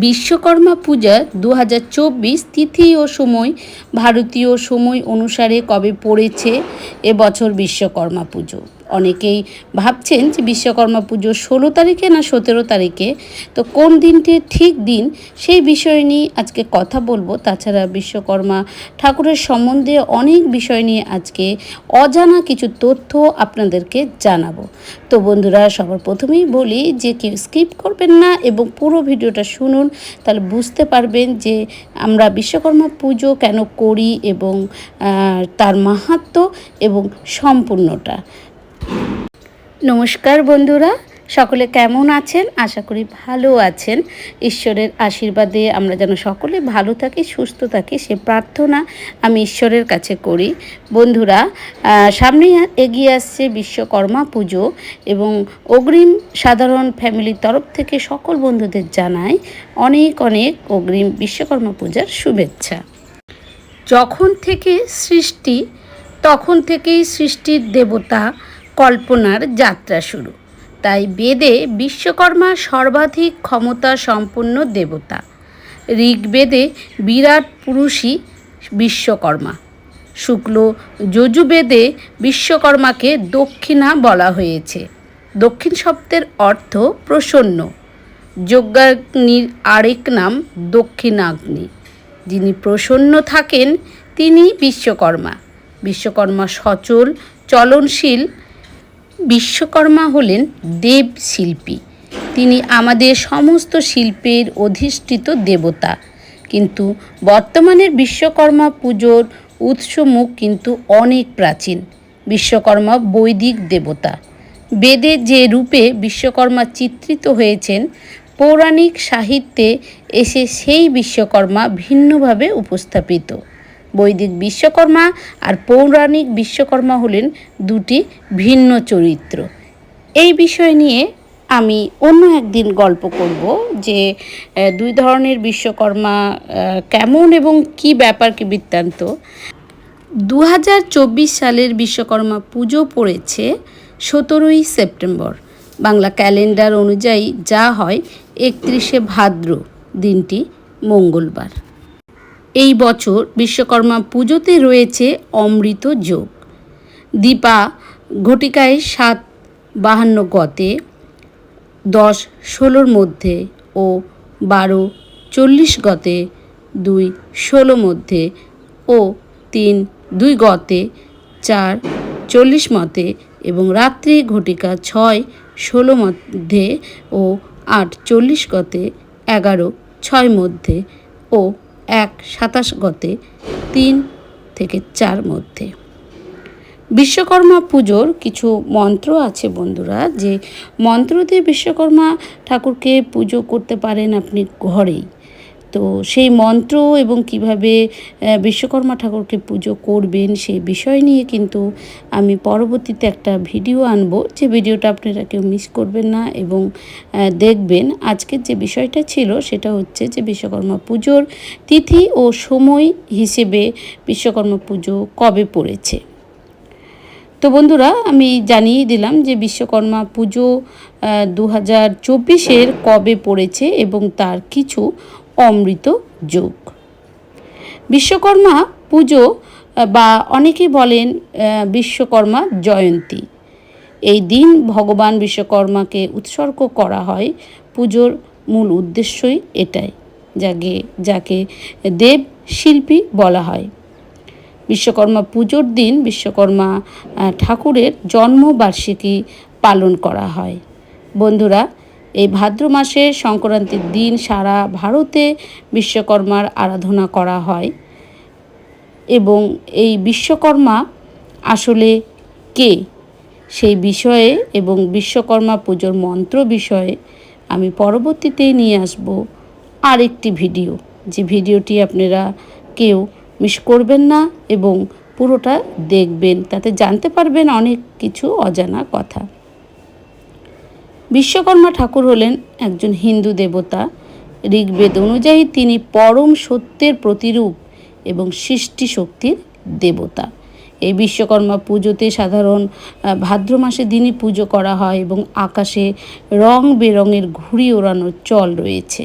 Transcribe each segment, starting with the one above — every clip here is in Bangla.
বিশ্বকর্মা পূজা দু তিথি ও সময় ভারতীয় সময় অনুসারে কবে পড়েছে এবছর বিশ্বকর্মা পুজো। অনেকেই ভাবছেন যে বিশ্বকর্মা পুজো ষোলো তারিখে না সতেরো তারিখে? তো কোন দিনটি ঠিক দিন? সেই বিষয় নিয়ে আজকে কথা বলব। তাছাড়া বিশ্বকর্মা ঠাকুরের সম্বন্ধে অনেক বিষয় নিয়ে আজকে অজানা কিছু তথ্য আপনাদেরকে জানাব। তো বন্ধুরা, সবার প্রথমেই বলি যে কেউ স্কিপ করবেন না এবং পুরো ভিডিওটা শুনুন, তাহলে বুঝতে পারবেন যে আমরা বিশ্বকর্মা পুজো কেন করি এবং তার মাহাত্ম্য এবং সম্পূর্ণটা। নমস্কার বন্ধুরা, সকলে কেমন আছেন? আশা করি ভালো আছেন। ঈশ্বরের আশীর্বাদে আমরা যেন সকলে ভালো থাকি, সুস্থ থাকি, সে প্রার্থনা আমি ঈশ্বরের কাছে করি। বন্ধুরা সামনে এগিয়ে আসছে বিশ্বকর্মা পুজো এবং অগ্রিম সাধারণ ফ্যামিলির তরফ থেকে সকল বন্ধুদের জানাই অনেক অনেক অগ্রিম বিশ্বকর্মা পূজার শুভেচ্ছা। যখন থেকে সৃষ্টি, তখন থেকেই সৃষ্টির দেবতা কল্পনার যাত্রা শুরু। তাই বেদে বিশ্বকর্মা সর্বাধিক ক্ষমতা সম্পন্ন দেবতা। ঋগ্বেদে বিরাট পুরুষই বিশ্বকর্মা। শুক্ল যজুবেদে বিশ্বকর্মাকে দক্ষিণা বলা হয়েছে। দক্ষিণ শব্দের অর্থ প্রসন্ন। যজ্ঞাগ্নির আরেক নাম দক্ষিণাগ্নি। যিনি প্রসন্ন থাকেন তিনি বিশ্বকর্মা। বিশ্বকর্মা সচল, চলনশীল বিশ্বকর্মা হলেন দেব শিল্পী। তিনি আমাদের সমস্ত শিল্পের অধিষ্ঠিত দেবতা। কিন্তু বর্তমানের বিশ্বকর্মা পুজোর উৎসমুখ কিন্তু অনেক প্রাচীন। বিশ্বকর্মা বৈদিক দেবতা। বেদে যে রূপে বিশ্বকর্মা চিত্রিত হয়েছেন, পৌরাণিক সাহিত্যে এসে সেই বিশ্বকর্মা ভিন্নভাবে উপস্থাপিত। বৈদিক বিশ্বকর্মা আর পৌরাণিক বিশ্বকর্মা হলেন দুটি ভিন্ন চরিত্র। এই বিষয় নিয়ে আমি অন্য একদিন গল্প করব যে দুই ধরনের বিশ্বকর্মা কেমন এবং কি ব্যাপার কি বৃত্তান্ত। দু হাজার চব্বিশ সালের বিশ্বকর্মা পুজো পড়েছে সতেরোই সেপ্টেম্বর। বাংলা ক্যালেন্ডার অনুযায়ী যা হয় একত্রিশে ভাদ্র দিনটি মঙ্গলবার। এই বছর বিশ্বকর্মা পুজোতে রয়েছে অমৃত যোগ। দীপা ঘটিকায় সাত বাহান্ন গতে, দশ ষোলোর মধ্যে ও বারো চল্লিশ গতে, দুই ষোলো মধ্যে ও তিন দুই গতে, চার চল্লিশ মতে এবং রাত্রি ঘটিকা ছয় ষোলো মধ্যে ও আট চল্লিশ গতে, এগারো ছয় মধ্যে ও এক সাতাশ গতে, তিন থেকে চার মধ্যে। বিশ্বকর্মা পুজোর কিছু মন্ত্র আছে বন্ধুরা, যে মন্ত্র দিয়ে বিশ্বকর্মা ঠাকুরকে পুজো করতে পারেন আপনি ঘরেই। তো সেই মন্ত্র এবং কীভাবে বিশ্বকর্মা ঠাকুরকে পুজো করবেন সেই বিষয় নিয়ে কিন্তু আমি পরবর্তীতে একটা ভিডিও আনব। যে ভিডিওটা আপনারা কেউ মিস করবেন না এবং দেখবেন। আজকের যে বিষয়টা ছিল সেটা হচ্ছে যে বিশ্বকর্মা পুজোর তিথি ও সময় হিসেবে বিশ্বকর্মা পুজো কবে পড়েছে। তো বন্ধুরা, আমি জানিয়ে দিলাম যে বিশ্বকর্মা পুজো দু হাজার কবে পড়েছে এবং তার কিছু অমৃত যোগ। বিশ্বকর্মা পুজো বা অনেকে বলেন বিশ্বকর্মা জয়ন্তী। এই দিন ভগবান বিশ্বকর্মাকে উৎসর্গ করা হয়। পুজোর মূল উদ্দেশ্যই এটাই, যাকে যাকে দেব শিল্পী বলা হয়। বিশ্বকর্মা পুজোর দিন বিশ্বকর্মা ঠাকুরের জন্মবার্ষিকী পালন করা হয়। বন্ধুরা এই ভাদ্র মাসের সংক্রান্তির দিন সারা ভারতে বিশ্বকর্মার আরাধনা করা হয়। এবং এই বিশ্বকর্মা আসলে কে? সেই বিষয়ে এবং বিশ্বকর্মা পুজোর মন্ত্র বিষয়ে আমি পরবর্তীতেই নিয়ে আসব আরেকটি ভিডিও। যে ভিডিওটি আপনারা কেউ মিস করবেন না এবং পুরোটা দেখবেন, তাতে জানতে পারবেন অনেক কিছু অজানা কথা। বিশ্বকর্মা ঠাকুর হলেন একজন হিন্দু দেবতা। ঋগ্বেদ অনুযায়ী তিনি পরম সত্যের প্রতিরূপ এবং সৃষ্টি শক্তির দেবতা। এই বিশ্বকর্মা পুজোতে সাধারণ ভাদ্র মাসে দিনই পুজো করা হয় এবং আকাশে রং বেরঙের ঘুড়ি ওড়ানোর চল রয়েছে।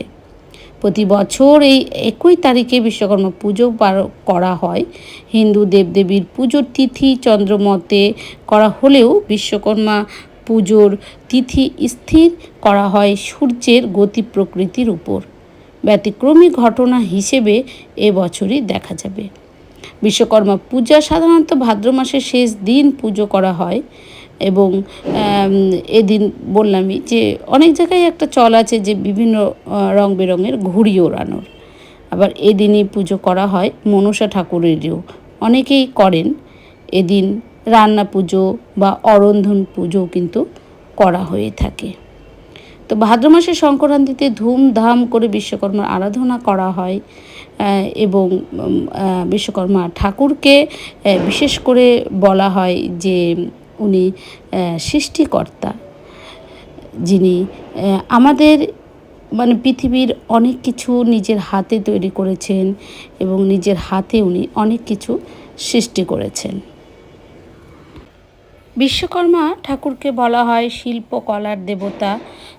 প্রতি বছর এই একই তারিখে বিশ্বকর্মা পুজো করা হয়। হিন্দু দেবদেবীর পুজোর তিথি চন্দ্রমতে করা হলেও বিশ্বকর্মা পুজোর তিথি স্থির করা হয় সূর্যের গতি প্রকৃতির উপর। ব্যতিক্রমী ঘটনা হিসেবে এবছরই দেখা যাবে। বিশ্বকর্মা পূজা সাধারণত ভাদ্র মাসের শেষ দিন পুজো করা হয় এবং এদিন বললামই যে অনেক জায়গায় একটা চল আছে যে বিভিন্ন রং বেরঙের ঘুড়ি ওড়ানোর। আবার এদিনই পুজো করা হয় মনসা ঠাকুরেরও। অনেকেই করেন। এদিন রান্না পুজো বা অরন্ধন পুজো কিন্তু করা হয়ে থাকে। তো ভাদ্র মাসের সংক্রান্তিতে ধুমধাম করে বিশ্বকর্মার আরাধনা করা হয় এবং বিশ্বকর্মা ঠাকুরকে বিশেষ করে বলা হয় যে উনি সৃষ্টিকর্তা। যিনি আমাদের মানে পৃথিবীর অনেক কিছু নিজের হাতে তৈরি করেছেন এবং নিজের হাতে উনি অনেক কিছু সৃষ্টি করেছেন। বিশ্বকর্মা ঠাকুরকে বলা হয় শিল্পকলার দেবতা।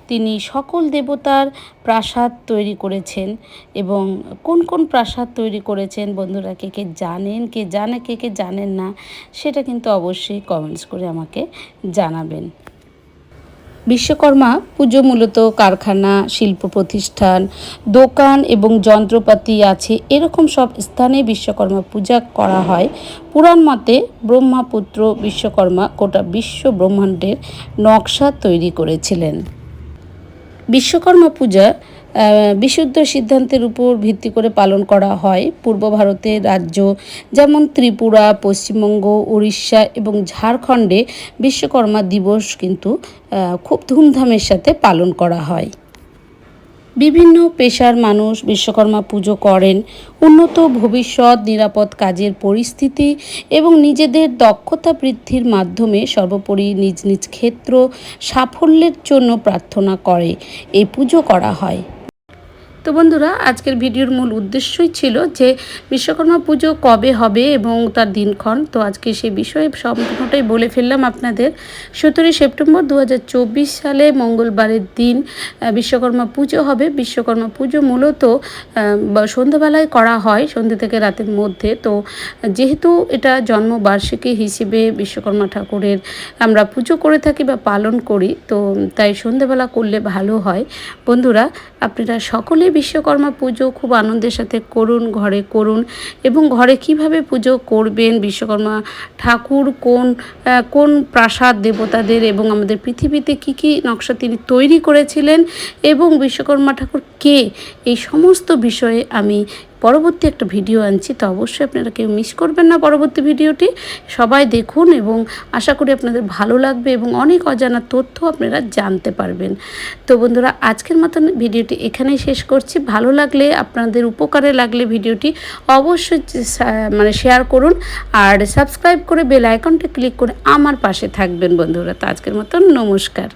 তিনি সকল দেবতার প্রাসাদ তৈরি করেছেন এবং কোন কোন প্রাসাদ তৈরি করেছেন বন্ধুরা, কে কে জানেন, কে জানে, কে কে জানেন না, সেটা কিন্তু অবশ্যই কমেন্টস করে আমাকে জানাবেন। বিশ্বকর্মা পুজো মূলত কারখানা, শিল্প প্রতিষ্ঠান, দোকান এবং যন্ত্রপাতি আছে। এরকম সব স্থানে বিশ্বকর্মা পূজা করা হয়। পুরাণ মতে ব্রহ্মাপুত্র বিশ্বকর্মা গোটা বিশ্ব ব্রহ্মাণ্ডের নকশা তৈরি করেছিলেন। বিশ্বকর্মা পূজা বিশুদ্ধ সিদ্ধান্তের উপর ভিত্তি করে পালন করা হয় পূর্ব ভারতের রাজ্য, যেমন ত্রিপুরা, পশ্চিমবঙ্গ, উড়িষ্যা এবং ঝাড়খণ্ডে বিশ্বকর্মা দিবস কিন্তু খুব ধুমধামের সাথে পালন করা হয়। বিভিন্ন পেশার মানুষ বিশ্বকর্মা পুজো করেন। উন্নত ভবিষ্যৎ, নিরাপদ কাজের পরিস্থিতি এবং নিজেদের দক্ষতা বৃদ্ধির মাধ্যমে সর্বোপরি নিজ নিজ ক্ষেত্র সাফল্যের জন্য প্রার্থনা করে। এই পুজো করা হয়। তো বন্ধুরা, আজকের ভিডিওর মূল উদ্দেশ্যই ছিল যে বিশ্বকর্মা পুজো কবে হবে এবং তার দিনক্ষণ। তো আজকে সে বিষয়ে সম্পূর্ণটাই বলে ফেললাম আপনাদের। সতেরোই সেপ্টেম্বর দু হাজার চব্বিশ সালে মঙ্গলবারের দিন বিশ্বকর্মা পুজো হবে। বিশ্বকর্মা পুজো মূলত সন্ধ্যাবেলায় করা হয়, সন্ধ্যে থেকে রাতের মধ্যে। তো যেহেতু এটা জন্মবার্ষিকী হিসেবে বিশ্বকর্মা ঠাকুরের আমরা পুজো করে থাকি বা পালন করি, তো তাই সন্ধ্যেবেলা করলে ভালো হয়। বন্ধুরা, আপনারা সকলে বিশ্বকর্মা পুজো খুব আনন্দের সাথে করুন, ঘরে করুন এবং ঘরে কীভাবে পুজো করবেন, বিশ্বকর্মা ঠাকুর কোন কোন প্রাসাদ দেবতাদের এবং আমাদের পৃথিবীতে কি কি নকশা তিনি তৈরি করেছিলেন এবং বিশ্বকর্মা ঠাকুর কে, এই সমস্ত বিষয়ে আমি পরবর্তী একটা ভিডিও আনছি, তো অবশ্যই আপনারা কেউ মিস করবেন না পরবর্তী ভিডিওটি। সবাই দেখুন এবং আশা করি আপনাদের ভালো লাগবে এবং অনেক অজানা তথ্য আপনারা জানতে পারবেন। তো বন্ধুরা, আজকের মতন ভিডিওটি এখানেই শেষ করছি। ভালো লাগলে, আপনাদের উপকারে লাগলে ভিডিওটি অবশ্যই মানে শেয়ার করুন আর সাবস্ক্রাইব করে বেল আইকনটা ক্লিক করে আমার পাশে থাকবেন বন্ধুরা। তো আজকের মতন নমস্কার।